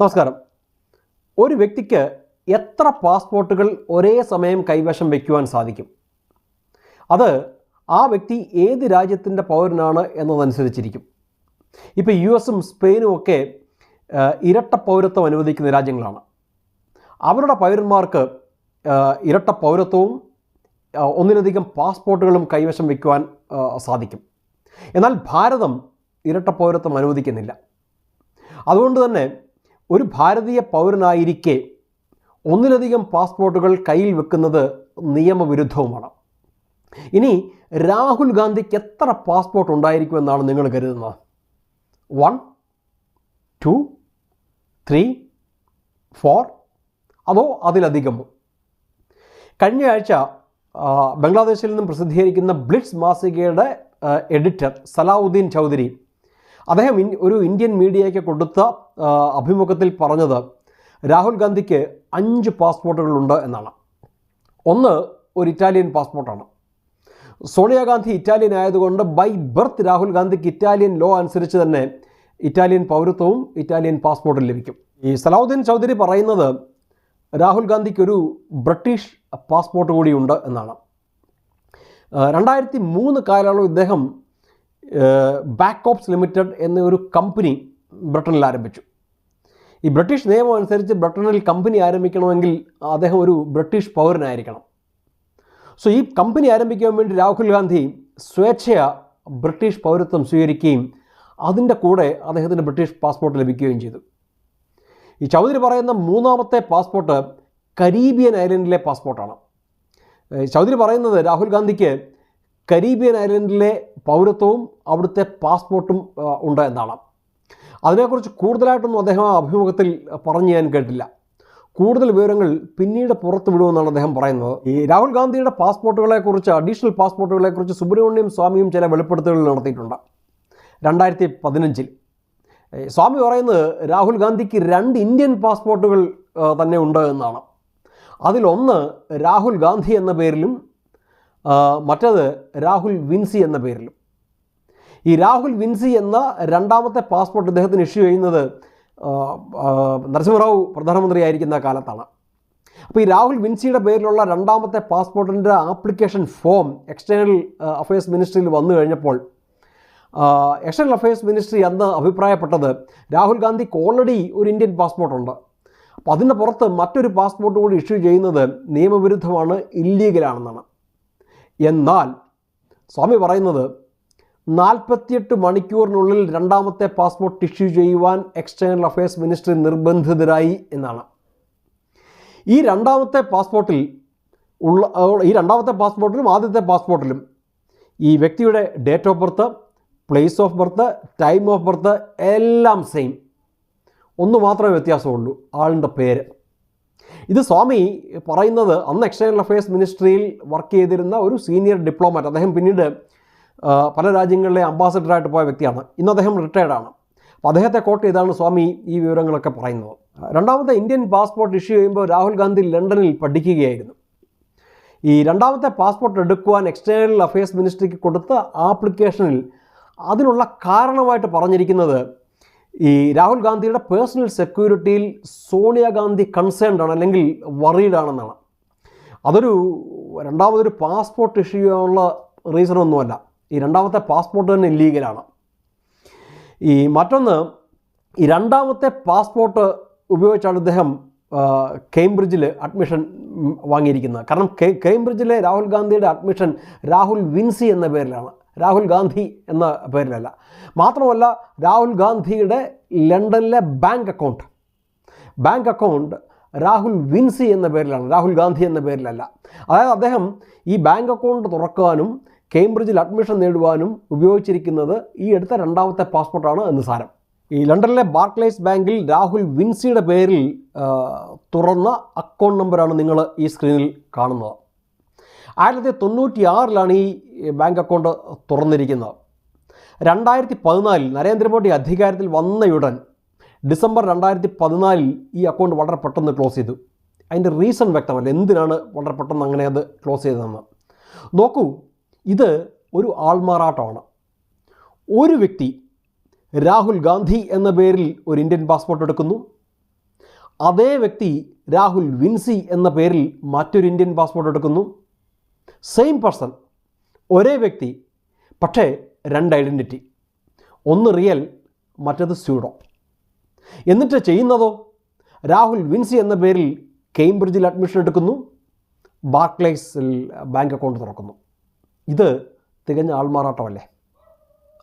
നമസ്കാരം. ഒരു വ്യക്തിക്ക് എത്ര പാസ്പോർട്ടുകൾ ഒരേ സമയം കൈവശം വയ്ക്കുവാൻ സാധിക്കും? അത് ആ വ്യക്തി ഏത് രാജ്യത്തിന്റെ പൗരനാണ് എന്നതനുസരിച്ചിരിക്കും. ഇപ്പോൾ യു എസും സ്പെയിനും ഒക്കെ ഇരട്ട പൗരത്വം അനുവദിക്കുന്ന രാജ്യങ്ങളാണ്. അവരുടെ പൗരന്മാർക്ക് ഇരട്ട പൗരത്വവും ഒന്നിലധികം പാസ്പോർട്ടുകളും കൈവശം വയ്ക്കുവാൻ സാധിക്കും. എന്നാൽ ഭാരതം ഇരട്ട പൗരത്വം അനുവദിക്കുന്നില്ല. അതുകൊണ്ട് തന്നെ ഒരു ഭാരതീയ പൗരനായിരിക്കെ ഒന്നിലധികം പാസ്പോർട്ടുകൾ കയ്യിൽ വെക്കുന്നത് നിയമവിരുദ്ധവുമാണ്. ഇനി രാഹുൽ ഗാന്ധിക്ക് എത്ര പാസ്പോർട്ട് ഉണ്ടായിരിക്കുമെന്നാണ് നിങ്ങൾ കരുതുന്നത്? വൺ ടു ത്രീ ഫോർ അതോ അതിലധികമോ കഴിഞ്ഞ ആഴ്ച ബംഗ്ലാദേശിൽ നിന്നും പ്രസിദ്ധീകരിക്കുന്ന ബ്ലിറ്റ്സ് മാസികയുടെ എഡിറ്റർ സലാവുദ്ദീൻ ചൗധരി അദ്ദേഹം ഒരു ഇന്ത്യൻ മീഡിയയ്ക്ക് കൊടുത്ത അഭിമുഖത്തിൽ പറഞ്ഞത് രാഹുൽ ഗാന്ധിക്ക് അഞ്ച് പാസ്പോർട്ടുകളുണ്ട് എന്നാണ്. ഒന്ന് ഒരു ഇറ്റാലിയൻ പാസ്പോർട്ടാണ്. സോണിയാഗാന്ധി ഇറ്റാലിയൻ ആയതുകൊണ്ട് ബൈ ബർത്ത് രാഹുൽ ഗാന്ധിക്ക് ഇറ്റാലിയൻ ലോ അനുസരിച്ച് തന്നെ ഇറ്റാലിയൻ പൗരത്വവും ഇറ്റാലിയൻ പാസ്പോർട്ടും ലഭിക്കും. ഈ സലാഹുദ്ദീൻ ചൗധരി പറയുന്നത് രാഹുൽ ഗാന്ധിക്ക് ഒരു ബ്രിട്ടീഷ് പാസ്പോർട്ട് കൂടിയുണ്ട് എന്നാണ്. രണ്ടായിരത്തി മൂന്ന് കാലയളവ് ഇദ്ദേഹം ബാക്ക് ഓപ്സ് ലിമിറ്റഡ് എന്ന ഒരു കമ്പനി ബ്രിട്ടനിൽ ആരംഭിച്ചു. ഈ ബ്രിട്ടീഷ് നിയമം അനുസരിച്ച് ബ്രിട്ടനിൽ കമ്പനി ആരംഭിക്കണമെങ്കിൽ അദ്ദേഹം ഒരു ബ്രിട്ടീഷ് പൗരനായിരിക്കണം. സോ ഈ കമ്പനി ആരംഭിക്കാൻ വേണ്ടി രാഹുൽ ഗാന്ധി സ്വേച്ഛയ ബ്രിട്ടീഷ് പൗരത്വം സ്വീകരിക്കുകയും അതിന്റെ കൂടെ അദ്ദേഹത്തിന് ബ്രിട്ടീഷ് പാസ്പോർട്ട് ലഭിക്കുകയും ചെയ്തു. ഈ ചൗധരി പറയുന്ന മൂന്നാമത്തെ പാസ്പോർട്ട് കരീബിയൻ ഐലൻഡിലെ പാസ്പോർട്ടാണ് ചൗധരി പറയുന്നത് രാഹുൽ ഗാന്ധിക്ക് കരീബിയൻ ഐലൻഡിലെ പൗരത്വവും അവിടുത്തെ പാസ്പോർട്ടും ഉണ്ട് എന്നാണ് അതിനെക്കുറിച്ച് കൂടുതലായിട്ടൊന്നും അദ്ദേഹം ആ അഭിമുഖത്തിൽ പറഞ്ഞു ഞാൻ കേട്ടില്ല. കൂടുതൽ വിവരങ്ങൾ പിന്നീട് പുറത്തു വിടുമെന്നാണ് അദ്ദേഹം പറയുന്നത്. ഈ രാഹുൽ ഗാന്ധിയുടെ പാസ്പോർട്ടുകളെക്കുറിച്ച് അഡീഷണൽ പാസ്പോർട്ടുകളെക്കുറിച്ച് സുബ്രഹ്മണ്യം സ്വാമിയും ചില വെളിപ്പെടുത്തലുകൾ നടത്തിയിട്ടുണ്ട്. രണ്ടായിരത്തി പതിനഞ്ചിൽ സ്വാമി പറയുന്നത് രാഹുൽ ഗാന്ധിക്ക് രണ്ട് ഇന്ത്യൻ പാസ്പോർട്ടുകൾ തന്നെ ഉണ്ട് എന്നാണ്. അതിലൊന്ന് രാഹുൽ ഗാന്ധി എന്ന പേരിലും മറ്റത് രാഹുൽ വിൻസി എന്ന പേരിലും. ഈ രാഹുൽ വിൻസി എന്ന രണ്ടാമത്തെ പാസ്പോർട്ട് ഇദ്ദേഹത്തിന് ഇഷ്യൂ ചെയ്യുന്നത് നരസിംഹറാവു പ്രധാനമന്ത്രിയായിരിക്കുന്ന കാലത്താണ്. അപ്പോൾ ഈ രാഹുൽ വിൻസിയുടെ പേരിലുള്ള രണ്ടാമത്തെ പാസ്പോർട്ടിന്റെ ആപ്ലിക്കേഷൻ ഫോം എക്സ്റ്റേണൽ അഫയേഴ്സ് മിനിസ്ട്രിയിൽ വന്നു കഴിഞ്ഞപ്പോൾ എക്സ്റ്റേണൽ അഫയേഴ്സ് മിനിസ്ട്രി അന്ന് അഭിപ്രായപ്പെട്ടത് രാഹുൽ ഗാന്ധിക്ക് ഓൾറെഡി ഒരു ഇന്ത്യൻ പാസ്പോർട്ടുണ്ട്. അപ്പോൾ അതിന്റെ പുറത്ത് മറ്റൊരു പാസ്പോർട്ട് കൂടി ഇഷ്യൂ ചെയ്യുന്നത് നിയമവിരുദ്ധമാണ് ഇല്ലീഗലാണെന്നാണ്. എന്നാൽ സ്വാമി പറയുന്നത് നാൽപ്പത്തിയെട്ട് മണിക്കൂറിനുള്ളിൽ രണ്ടാമത്തെ പാസ്പോർട്ട് ഇഷ്യൂ ചെയ്യുവാൻ എക്സ്റ്റേണൽ അഫയേഴ്സ് മിനിസ്റ്ററി നിർബന്ധിതരായി എന്നാണ്. ഈ രണ്ടാമത്തെ പാസ്പോർട്ടിൽ ഉള്ള ഈ രണ്ടാമത്തെ പാസ്പോർട്ടിലും ആദ്യത്തെ പാസ്പോർട്ടിലും ഈ വ്യക്തിയുടെ date of birth place of birth time of birth എല്ലാം സെയിം. ഒന്ന് മാത്രമേ വ്യത്യാസമുള്ളൂ ആളിന്റെ പേര്. ഇത് സ്വാമി പറയുന്നത് അന്ന് എക്സ്റ്റേണൽ അഫയേഴ്സ് മിനിസ്ട്രിയിൽ വർക്ക് ചെയ്തിരുന്ന ഒരു സീനിയർ ഡിപ്ലോമാറ്റ് അദ്ദേഹം പിന്നീട് പല രാജ്യങ്ങളിലെ അംബാസഡറായിട്ട് പോയ വ്യക്തിയാണ്. ഇന്ന് അദ്ദേഹം റിട്ടയർഡാണ് അപ്പോൾ അദ്ദേഹത്തെ കോട്ട് ചെയ്താണ് സ്വാമി ഈ വിവരങ്ങളൊക്കെ പറയുന്നത്. രണ്ടാമത്തെ ഇന്ത്യൻ പാസ്പോർട്ട് ഇഷ്യൂ ചെയ്യുമ്പോൾ രാഹുൽ ഗാന്ധി ലണ്ടനിൽ പഠിക്കുകയായിരുന്നു. ഈ രണ്ടാമത്തെ പാസ്പോർട്ട് എടുക്കുവാൻ എക്സ്റ്റേണൽ അഫയേഴ്സ് മിനിസ്ട്രിക്ക് കൊടുത്ത ആപ്ലിക്കേഷനിൽ അതിനുള്ള കാരണമായിട്ട് പറഞ്ഞിരിക്കുന്നത് ഈ രാഹുൽ ഗാന്ധിയുടെ പേഴ്സണൽ സെക്യൂരിറ്റിയിൽ സോണിയാഗാന്ധി കൺസേൺഡ് ആണ് അല്ലെങ്കിൽ വറീഡ് ആണെന്നാണ്. അതൊരു രണ്ടാമതൊരു പാസ്പോർട്ട് ഇഷ്യൂ റീസൺ ഒന്നുമല്ല. ഈ രണ്ടാമത്തെ പാസ്പോർട്ട് തന്നെ ഇല്ലീഗലാണ് ഈ മറ്റൊന്ന് ഈ രണ്ടാമത്തെ പാസ്പോർട്ട് ഉപയോഗിച്ചാണ് ഇദ്ദേഹം കേംബ്രിഡ്ജിൽ അഡ്മിഷൻ വാങ്ങിയിരിക്കുന്നത്. കാരണം കേംബ്രിഡ്ജിലെ രാഹുൽ ഗാന്ധിയുടെ അഡ്മിഷൻ രാഹുൽ വിൻസി എന്ന പേരിലാണ്. രാഹുൽ ഗാന്ധി എന്ന പേരിലല്ല. മാത്രമല്ല രാഹുൽ ഗാന്ധിയുടെ ലണ്ടനിലെ bank account. Bank account Rahul Vinci എന്ന പേരിലാണ് രാഹുൽ ഗാന്ധി എന്ന പേരിലല്ല. അതായത് അദ്ദേഹം ഈ ബാങ്ക് അക്കൗണ്ട് തുറക്കാനും കേംബ്രിഡ്ജിൽ അഡ്മിഷൻ നേടുവാനും ഉപയോഗിച്ചിരിക്കുന്നത് ഈ എടുത്ത രണ്ടാമത്തെ പാസ്പോർട്ടാണ് എന്ന് സാരം. ഈ ലണ്ടനിലെ ബാർക്ലേസ് ബാങ്കിൽ രാഹുൽ വിൻസിയുടെ പേരിൽ തുറന്ന അക്കൗണ്ട് നമ്പറാണ് നിങ്ങൾ ഈ സ്ക്രീനിൽ കാണുന്നത്. ആയിരത്തി തൊണ്ണൂറ്റി ആറിലാണ് ഈ ബാങ്ക് അക്കൗണ്ട് തുറന്നിരിക്കുന്നത്. രണ്ടായിരത്തി പതിനാലിൽ നരേന്ദ്രമോദി അധികാരത്തിൽ വന്നയുടൻ ഡിസംബർ രണ്ടായിരത്തി പതിനാലിൽ ഈ അക്കൗണ്ട് വളരെ പെട്ടെന്ന് ക്ലോസ് ചെയ്തു. അതിന്റെ റീസൺ വ്യക്തമല്ല. എന്തിനാണ് വളരെ പെട്ടെന്ന് അങ്ങനെ അത് ക്ലോസ് ചെയ്തതെന്ന്. നോക്കൂ ഇത് ഒരു ആൾമാറാട്ടമാണ്. ഒരു വ്യക്തി രാഹുൽ ഗാന്ധി എന്ന പേരിൽ ഒരു ഇന്ത്യൻ പാസ്പോർട്ട് എടുക്കുന്നു. അതേ വ്യക്തി രാഹുൽ വിൻസി എന്ന പേരിൽ മറ്റൊരു ഇന്ത്യൻ പാസ്പോർട്ട് എടുക്കുന്നു. സെയിം പേഴ്സൺ ഒരേ വ്യക്തി പക്ഷേ രണ്ട് ഐഡന്റിറ്റി ഒന്ന് റിയൽ മറ്റത് സ്യൂഡോ എന്നിട്ട് ചെയ്യുന്നതോ? രാഹുൽ വിൻസി എന്ന പേരിൽ കേംബ്രിഡ്ജിൽ അഡ്മിഷൻ എടുക്കുന്നു. ബാർക്ലേസിൽ ബാങ്ക് അക്കൗണ്ട് തുറക്കുന്നു. ഇത് തികഞ്ഞ ആൾമാറാട്ടമല്ലേ?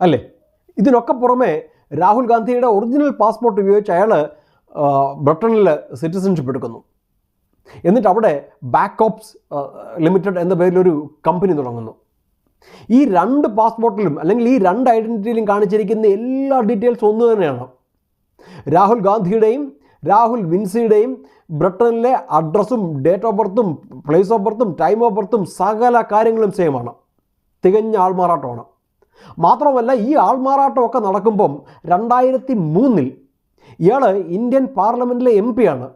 അല്ലേ? ഇതിനൊക്കെ പുറമെ രാഹുൽ ഗാന്ധിയുടെ ഒറിജിനൽ പാസ്പോർട്ട് ഉപയോഗിച്ച് അയാൾ ബ്രിട്ടനിൽ സിറ്റിസൺഷിപ്പ് എടുക്കുന്നു. എന്നിട്ട് അവിടെ ബാക്ക് ഓപ്സ് ലിമിറ്റഡ് എന്ന പേരിലൊരു കമ്പനി തുടങ്ങുന്നു. ഈ രണ്ട് പാസ്പോർട്ടിലും അല്ലെങ്കിൽ ഈ രണ്ട് ഐഡന്റിറ്റിയിലും കാണിച്ചിരിക്കുന്ന എല്ലാ ഡീറ്റെയിൽസും ഒന്ന് തന്നെയാണ്. രാഹുൽ ഗാന്ധിയുടെയും രാഹുൽ വിൻസിയുടെയും ബ്രിട്ടനിലെ അഡ്രസ്സും ഡേറ്റ് ഓഫ് ബർത്തും പ്ലേസ് ഓഫ് ബർത്തും ടൈം ഓഫ് ബർത്തും സകല കാര്യങ്ങളും സെയിമാണ് തികഞ്ഞ ആൾമാറാട്ടമാണ്. മാത്രമല്ല ഈ ആൾമാറാട്ടമൊക്കെ നടക്കുമ്പം രണ്ടായിരത്തി മൂന്നിൽ ഇയാൾ ഇന്ത്യൻ പാർലമെന്റിലെ എം ആണ്.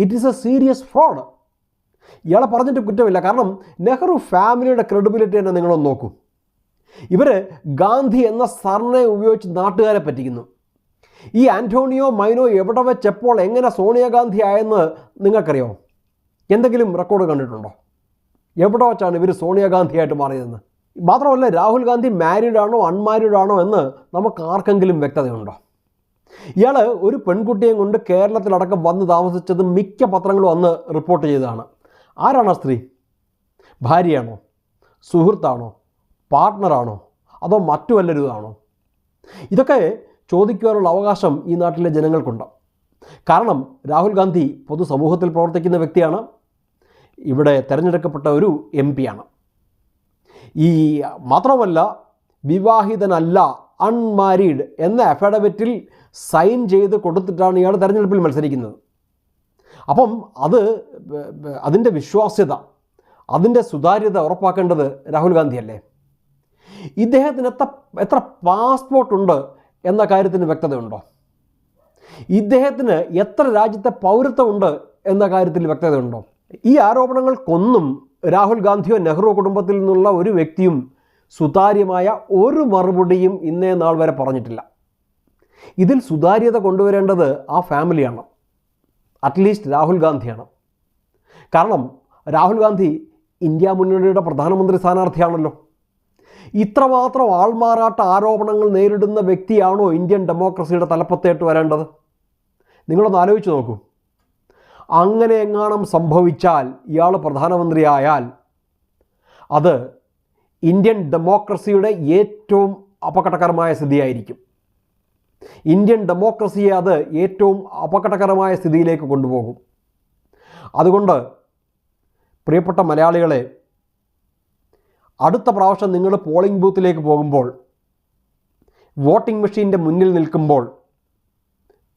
It is a serious fraud ഇയാളെ പറഞ്ഞിട്ട് കുറ്റമില്ല. കാരണം നെഹ്റു ഫാമിലിയുടെ ക്രെഡിബിലിറ്റി തന്നെ നിങ്ങളൊന്ന് നോക്കൂ. ഇവർ ഗാന്ധി എന്ന സർനെ ഉപയോഗിച്ച് നാട്ടുകാരെ പറ്റിക്കുന്നു. ഈ ആന്റോണിയോ മൈനോ എവിടെ വെച്ചപ്പോൾ എങ്ങനെ സോണിയാഗാന്ധി ആയെന്ന് നിങ്ങൾക്കറിയോ? എന്തെങ്കിലും റെക്കോർഡ് കണ്ടിട്ടുണ്ടോ? എവിടെ വെച്ചാണ് ഇവർ സോണിയാഗാന്ധിയായിട്ട് മാറിയതെന്ന്? മാത്രമല്ല രാഹുൽ ഗാന്ധി മാരീഡ് ആണോ അൺമാരീഡ് ആണോ എന്ന് നമുക്ക് ആർക്കെങ്കിലും വ്യക്തതയുണ്ടോ? ഇയാൾ ഒരു പെൺകുട്ടിയെ കൊണ്ട് കേരളത്തിലടക്കം വന്ന് താമസിച്ചത് മിക്ക പത്രങ്ങളും അന്ന് റിപ്പോർട്ട് ചെയ്തതാണ്. ആരാണ് ആ സ്ത്രീ? ഭാര്യയാണോ? സുഹൃത്താണോ? പാർട്ട്ണറാണോ? അതോ മറ്റു വല്ലരുതാണോ ഇതൊക്കെ ചോദിക്കുവാനുള്ള അവകാശം ഈ നാട്ടിലെ ജനങ്ങൾക്കുണ്ട്. കാരണം രാഹുൽ ഗാന്ധി പൊതുസമൂഹത്തിൽ പ്രവർത്തിക്കുന്ന വ്യക്തിയാണ്. ഇവിടെ തിരഞ്ഞെടുക്കപ്പെട്ട ഒരു എം പിയാണ്. ഈ മാത്രമല്ല വിവാഹിതനല്ല അൺമാരീഡ് എന്ന അഫിഡവിറ്റിൽ സൈൻ ചെയ്ത് കൊടുത്തിട്ടാണ് ഇയാൾ തെരഞ്ഞെടുപ്പിൽ മത്സരിക്കുന്നത്. അപ്പം അത് അതിന്റെ വിശ്വാസ്യത അതിന്റെ സുതാര്യത ഉറപ്പാക്കേണ്ടത് രാഹുൽ ഗാന്ധിയല്ലേ? ഇദ്ദേഹത്തിന് എത്ര എത്ര പാസ്പോർട്ടുണ്ട് എന്ന കാര്യത്തിന് വ്യക്തതയുണ്ടോ? ഇദ്ദേഹത്തിന് എത്ര രാജ്യത്തെ പൗരത്വമുണ്ട് എന്ന കാര്യത്തിൽ വ്യക്തതയുണ്ടോ? ഈ ആരോപണങ്ങൾക്കൊന്നും രാഹുൽ ഗാന്ധിയോ നെഹ്റു കുടുംബത്തിൽ നിന്നുള്ള ഒരു വ്യക്തിയും സുതാര്യമായ ഒരു മറുപടിയും ഇന്നേ നാൾ വരെ പറഞ്ഞിട്ടില്ല. ഇതിൽ സുതാര്യത കൊണ്ടുവരേണ്ടത് ആ ഫാമിലിയാണ്. അറ്റ്ലീസ്റ്റ് രാഹുൽ ഗാന്ധിയാണ്. കാരണം രാഹുൽ ഗാന്ധി ഇന്ത്യ മുന്നണിയുടെ പ്രധാനമന്ത്രി സ്ഥാനാർത്ഥിയാണല്ലോ. ഇത്രമാത്രം ആൾമാറാട്ട ആരോപണങ്ങൾ നേരിടുന്ന വ്യക്തിയാണോ ഇന്ത്യൻ ഡെമോക്രസിയുടെ തലപ്പത്തേട്ട് വരേണ്ടത്? നിങ്ങളൊന്ന് ആലോചിച്ച് നോക്കൂ. അങ്ങനെ എങ്ങാനും സംഭവിച്ചാൽ ഇയാൾ പ്രധാനമന്ത്രിയായാൽ അത് ഇന്ത്യൻ ഡെമോക്രസിയുടെ ഏറ്റവും അപകടകരമായ സ്ഥിതിയായിരിക്കും. ഇന്ത്യൻ ഡെമോക്രസിയെ അത് ഏറ്റവും അപകടകരമായ സ്ഥിതിയിലേക്ക് കൊണ്ടുപോകും. അതുകൊണ്ട് പ്രിയപ്പെട്ട മലയാളികളെ അടുത്ത പ്രാവശ്യം നിങ്ങൾ പോളിംഗ് ബൂത്തിലേക്ക് പോകുമ്പോൾ വോട്ടിംഗ് മെഷീന്റെ മുന്നിൽ നിൽക്കുമ്പോൾ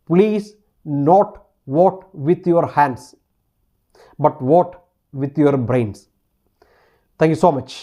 please note vote with your hands but vote with your brains. Thank you so much.